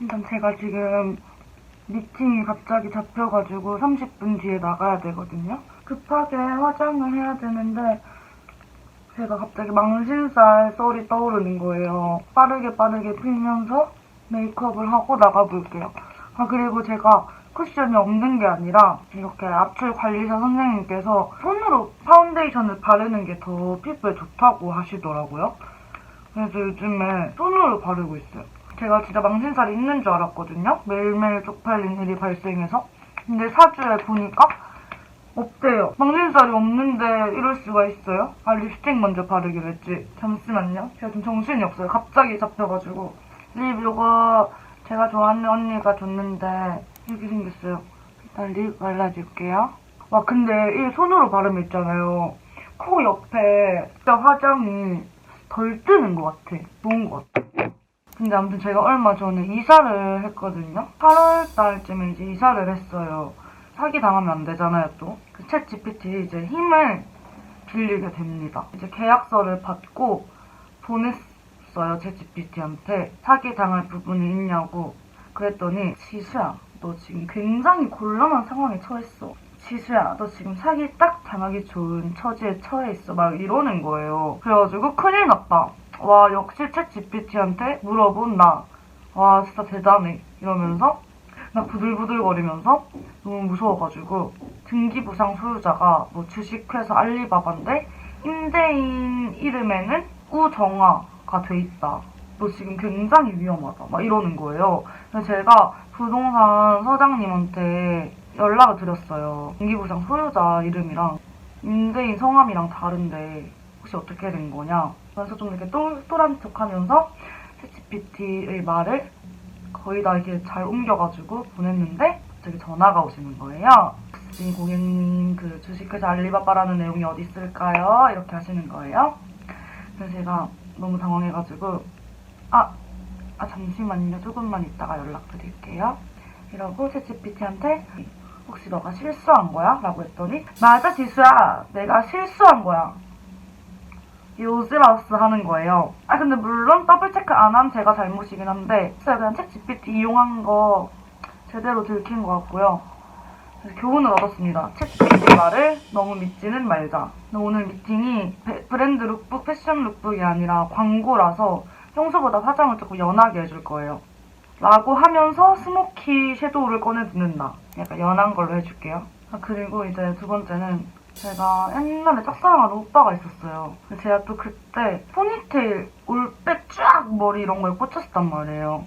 일단 제가 지금 미팅이 갑자기 잡혀가지고 30분 뒤에 나가야 되거든요. 급하게 화장을 해야 되는데 제가 갑자기 망신살 썰이 떠오르는 거예요. 빠르게 빠르게 풀면서 메이크업을 하고 나가볼게요. 아 그리고 제가 쿠션이 없는 게 아니라 이렇게 앞출 관리사 선생님께서 손으로 파운데이션을 바르는 게 더 피부에 좋다고 하시더라고요. 그래서 요즘에 손으로 바르고 있어요. 제가 진짜 망신살이 있는 줄 알았거든요. 매일매일 쪽팔린 일이 발생해서. 근데 사주에 보니까 없대요. 망신살이 없는데 이럴 수가 있어요? 아 립스틱 먼저 바르기로 했지. 잠시만요. 제가 좀 정신이 없어요. 갑자기 잡혀가지고. 립 요거 제가 좋아하는 언니가 줬는데 이렇게 생겼어요. 일단 립 발라줄게요. 와 근데 이 손으로 바르면 있잖아요. 코 옆에 진짜 화장이 덜 뜨는 것 같아. 좋은 것 같아. 근데 아무튼 제가 얼마 전에 이사를 했거든요. 8월 달쯤에 이제 이사를 했어요. 사기 당하면 안 되잖아요, 또. 그챗 GPT 이제 힘을 빌리게 됩니다. 이제 계약서를 받고 보냈어요, 챗 GPT한테. 사기 당할 부분이 있냐고. 그랬더니, 지수야, 너 지금 굉장히 곤란한 상황에 처했어. 지수야, 너 지금 사기 딱 당하기 좋은 처지에 처해 있어. 막 이러는 거예요. 그래가지고 큰일 났다. 와, 역시 챗 GPT한테 물어본 나. 와, 진짜 대단해. 이러면서 나 부들부들거리면서 너무 무서워가지고 등기부상 소유자가 뭐 주식회사 알리바바인데 임대인 이름에는 우정아가 돼 있다. 너 지금 굉장히 위험하다. 막 이러는 거예요. 그래서 제가 부동산 서장님한테 연락을 드렸어요. 등기부상 소유자 이름이랑 임대인 성함이랑 다른데 혹시 어떻게 된 거냐. 그래서 좀 이렇게 똘똘한 척 하면서 챗GPT의 말을 거의 다 이렇게 잘 옮겨가지고 보냈는데 갑자기 전화가 오시는 거예요. 혹시 고객님 그 주식회사 알리바바라는 내용이 어디 있을까요? 이렇게 하시는 거예요. 그래서 제가 너무 당황해가지고 아, 아 잠시만요. 조금만 있다가 연락드릴게요. 이러고 챗GPT한테 혹시 너가 실수한 거야? 라고 했더니 맞아 지수야 내가 실수한 거야 요즈라우스 하는 거예요. 아 근데 물론 더블 체크 안 한 제가 잘못이긴 한데 진짜 그냥 챗 GPT 이용한 거 제대로 들킨 것 같고요. 그래서 교훈을 얻었습니다. 챗 GPT 말을 너무 믿지는 말자. 오늘 미팅이 베- 브랜드 룩북, 패션 룩북이 아니라 광고라서 평소보다 화장을 조금 연하게 해줄 거예요. 라고 하면서 스모키 섀도우를 꺼내 듣는다. 약간 연한 걸로 해줄게요. 아, 그리고 이제 두 번째는 제가 옛날에 짝사랑하는 오빠가 있었어요. 제가 또 그때 포니테일, 올백 쫙 머리 이런 거에 꽂혔었단 말이에요.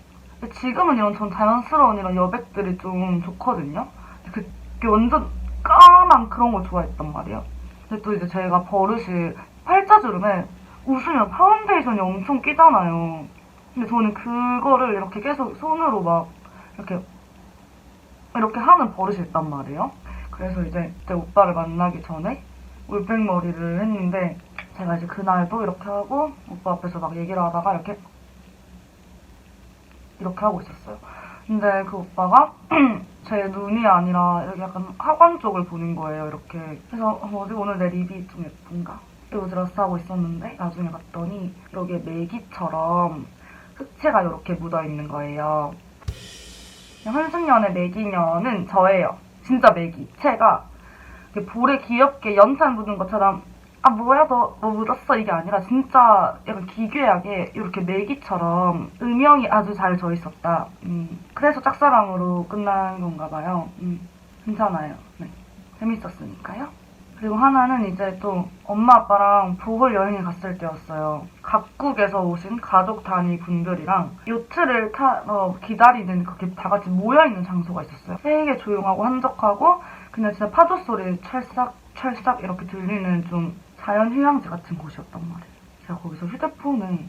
지금은 이런 전 자연스러운 이런 여백들이 좀 좋거든요. 근데 그게 완전 까만 그런 걸 좋아했단 말이에요. 근데 또 이제 제가 버릇이 팔자주름에 웃으면 파운데이션이 엄청 끼잖아요. 근데 저는 그거를 이렇게 계속 손으로 막 이렇게 이렇게 하는 버릇이 있단 말이에요. 그래서 이제 그때 오빠를 만나기 전에 올백머리를 했는데 제가 이제 그날도 이렇게 하고 오빠 앞에서 막 얘기를 하다가 이렇게 이렇게 하고 있었어요. 근데 그 오빠가 제 눈이 아니라 여기 약간 하관 쪽을 보는 거예요. 이렇게. 그래서 어, 뭐지 오늘 내 립이 좀 예쁜가? 이러고 드러스 하고 있었는데 나중에 봤더니 여기에 메기처럼 흑채가 이렇게 묻어 있는 거예요. 한승연의 매기녀는 저예요. 진짜 매기. 채가 볼에 귀엽게 연탄 묻은 것처럼 아 뭐야 너, 너 묻었어 이게 아니라 진짜 약간 기괴하게 이렇게 매기처럼 음영이 아주 잘 져 있었다. 음, 그래서 짝사랑으로 끝난 건가 봐요. 음, 괜찮아요. 네. 재밌었으니까요. 그리고 하나는 이제 또 엄마 아빠랑 보홀 여행을 갔을 때였어요. 각국에서 오신 가족 단위 분들이랑 요트를 타러 기다리는 그렇게 다 같이 모여있는 장소가 있었어요. 되게 조용하고 한적하고 그냥 진짜 파도 소리 찰싹 찰싹 이렇게 들리는 좀 자연 휴양지 같은 곳이었단 말이에요. 제가 거기서 휴대폰에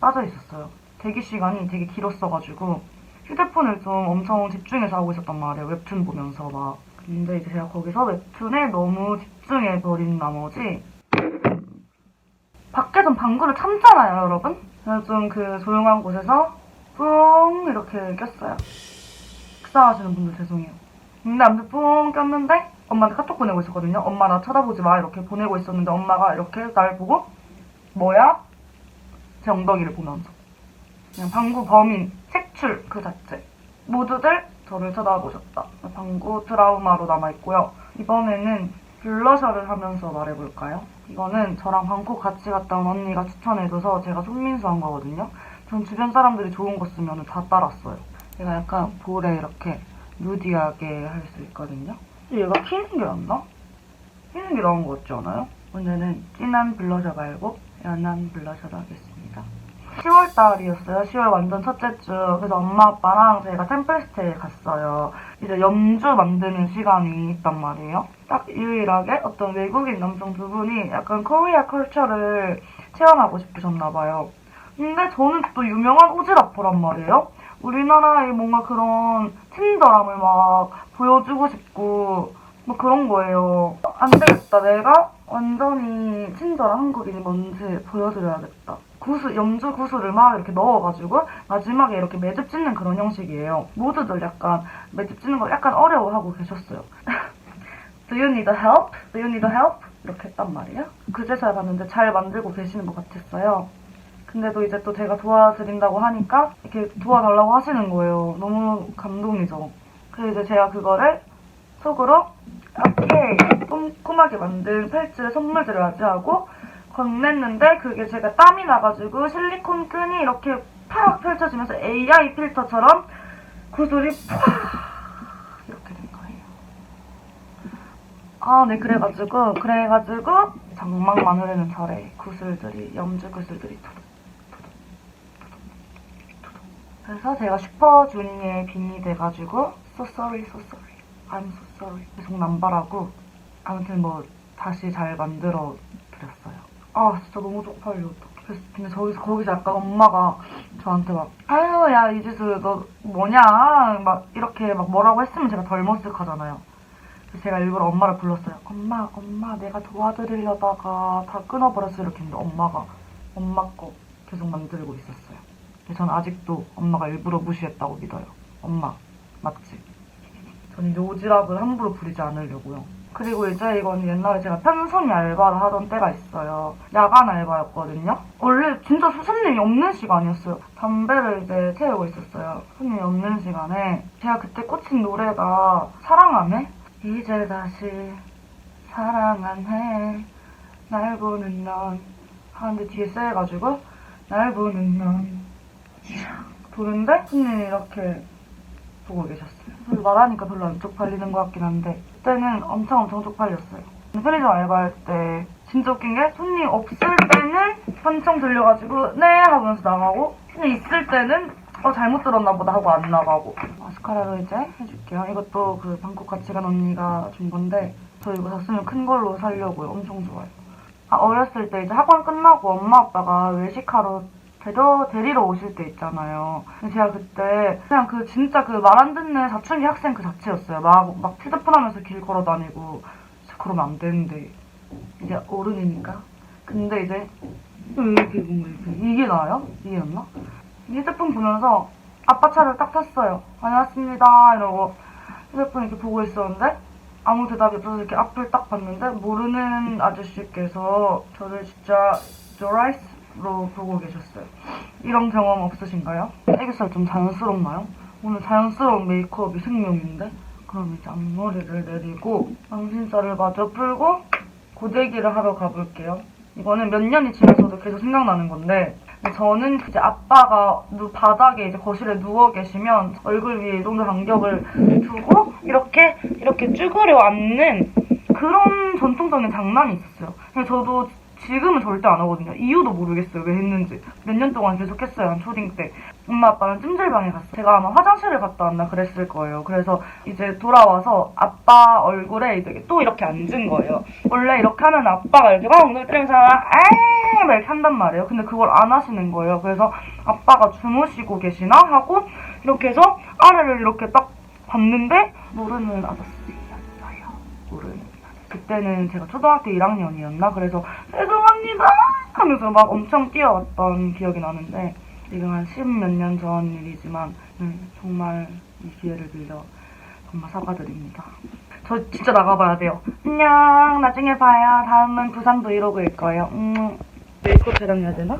빠져 있었어요. 대기 시간이 되게 길었어가지고 휴대폰을 좀 엄청 집중해서 하고 있었단 말이에요. 웹툰 보면서 막. 근데 이제 제가 거기서 웹툰에 너무 집중해버린 나머지 밖에선 방구를 참잖아요, 여러분? 그래서 좀 그 조용한 곳에서 뿡 이렇게 꼈어요. 식사하시는 분들 죄송해요. 근데 아무튼 뿡 꼈는데 엄마한테 카톡 보내고 있었거든요. 엄마 나 쳐다보지 마 이렇게 보내고 있었는데 엄마가 이렇게 날 보고 뭐야? 제 엉덩이를 보면서 그냥 방구 범인, 색출 그 자체. 모두들 저를 쳐다보셨다. 방구 트라우마로 남아있고요. 이번에는 블러셔를 하면서 말해볼까요? 이거는 저랑 방콕 같이 갔다 온 언니가 추천해줘서 제가 손민수한 거거든요. 전 주변 사람들이 좋은 거 쓰면 다 따랐어요. 얘가 약간 볼에 이렇게 누디하게 할 수 있거든요. 얘가 튀는 게 낫나? 튀는 게 나은 거 같지 않아요? 오늘은 진한 블러셔 말고 연한 블러셔로 하겠습니다. 10월 달이었어요. 10월 완전 첫째 주. 그래서 엄마 아빠랑 저희가 템플스테이에 갔어요. 이제 염주 만드는 시간이 있단 말이에요. 딱 유일하게 어떤 외국인 남성 두 분이 약간 코리아 컬처를 체험하고 싶으셨나 봐요. 근데 저는 또 유명한 오지라퍼란 말이에요. 우리나라의 뭔가 그런 친절함을 막 보여주고 싶고 뭐 그런 거예요. 안 되겠다. 내가 완전히 친절한 한국인이 뭔지 보여드려야겠다. 구슬, 염주 구슬을 막 이렇게 넣어가지고 마지막에 이렇게 매듭 짓는 그런 형식이에요. 모두들 약간 매듭 짓는 걸 약간 어려워하고 계셨어요. Do you need help? Do you need help? 이렇게 했단 말이에요. 그제서야 봤는데 잘 만들고 계시는 것 같았어요. 근데도 이제 또 제가 도와드린다고 하니까 이렇게 도와달라고 하시는 거예요. 너무 감동이죠. 그래서 이제 제가 그거를 속으로 이렇게 꼼꼼하게 만든 펠트를 선물들을 맞이하고 건넸는데 그게 제가 땀이 나가지고 실리콘 끈이 이렇게 팍 펼쳐지면서 AI 필터처럼 구슬이 팍 이렇게 된 거예요. 아, 네, 그래가지고, 그래가지고, 장막만 흐르는 절에 구슬들이, 염주 구슬들이 투둑, 투둑. 그래서 제가 슈퍼주니어의 빈이 돼가지고, so sorry, so sorry, I'm so sorry. 계속 남발하고, 아무튼 뭐, 다시 잘 만들어 드렸어요. 아, 진짜 너무 쪽팔려. 그래서 근데 저기서, 거기서 약간 엄마가 저한테 막, 아유, 야, 이지수, 너 뭐냐? 막, 이렇게 막 뭐라고 했으면 제가 덜 머쓱하잖아요. 그래서 제가 일부러 엄마를 불렀어요. 엄마, 엄마, 내가 도와드리려다가 다 끊어버렸어. 이렇게 했는데 엄마가 엄마 거 계속 만들고 있었어요. 근데 저는 아직도 엄마가 일부러 무시했다고 믿어요. 엄마, 맞지? 저는 이제 오지랖을 함부로 부리지 않으려고요. 그리고 이제 이건 옛날에 제가 편성이 알바를 하던 때가 있어요. 야간 알바였거든요. 원래 진짜 손님이 없는 시간이었어요. 담배를 이제 태우고 있었어요. 손님이 없는 시간에 제가 그때 꽂힌 노래가 사랑하네? 이제 다시 사랑하네 날 보는 넌 하는데 뒤에 쎄가지고 날 보는 넌 도는데 손님이 이렇게 보고 계셨어요. 말하니까 별로 안 쪽팔리는 것 같긴 한데 그때는 엄청 엄청 쪽팔렸어요. 편의점 알바할 때 진짜 웃긴 게 손님 없을 때는 한청 들려가지고 네 하면서 나가고 손님 있을 때는 어 잘못 들었나 보다 하고 안 나가고 마스카라로 이제 해줄게요. 이것도 그 방콕 같이 간 언니가 준 건데 저 이거 샀으면 큰 걸로 사려고요. 엄청 좋아요. 아, 어렸을 때 이제 학원 끝나고 엄마 아빠가 외식하러 데려, 데리러 오실 때 있잖아요. 제가 그때 그냥 그 진짜 그 말 안 듣는 사춘기 학생 그 자체였어요. 막, 막 휴대폰 하면서 길 걸어 다니고. 그러면 안 되는데. 이제 어른이니까. 근데 이제 왜 이렇게 뭔가 이렇게 이게 나아요? 이게였나? 휴대폰 보면서 아빠 차를 딱 탔어요. 다녀왔습니다. 이러고 휴대폰 이렇게 보고 있었는데 아무 대답이 없어서 이렇게 앞을 딱 봤는데 모르는 아저씨께서 저를 진짜 조라이스 로 보고 계셨어요. 이런 경험 없으신가요? 애교살 좀 자연스럽나요? 오늘 자연스러운 메이크업이 생명인데? 그럼 이제 앞머리를 내리고 망신살을 마저 풀고 고데기를 하러 가볼게요. 이거는 몇 년이 지나서도 계속 생각나는 건데 저는 이제 아빠가 누- 바닥에 이제 거실에 누워 계시면 얼굴 위에 이 정도 간격을 두고 이렇게 이렇게 쭈그려 앉는 그런 전통적인 장난이 있었어요. 저도 지금은 절대 안 하거든요. 이유도 모르겠어요. 왜 했는지. 몇 년 동안 계속 했어요. 한 초딩 때. 엄마 아빠는 찜질방에 갔어요. 제가 아마 화장실을 갔다 왔나 그랬을 거예요. 그래서 이제 돌아와서 아빠 얼굴에 또 이렇게 앉은 거예요. 원래 이렇게 하면 아빠가 이렇게 막 엉덩이 때리면서 에이 막 이렇게 한단 말이에요. 근데 그걸 안 하시는 거예요. 그래서 아빠가 주무시고 계시나 하고 이렇게 해서 아래를 이렇게 딱 봤는데 모르는 아저씨 그때는 제가 초등학교 1학년이었나? 그래서 죄송합니다 하면서 막 엄청 뛰어왔던 기억이 나는데 지금 한 십 몇 년 전 일이지만 네, 정말 이 기회를 빌려 정말 사과드립니다. 저 진짜 나가봐야 돼요. 안녕 나중에 봐요. 다음은 부산 브이로그일 거예요. 음, 메이크업 촬영해야 되나?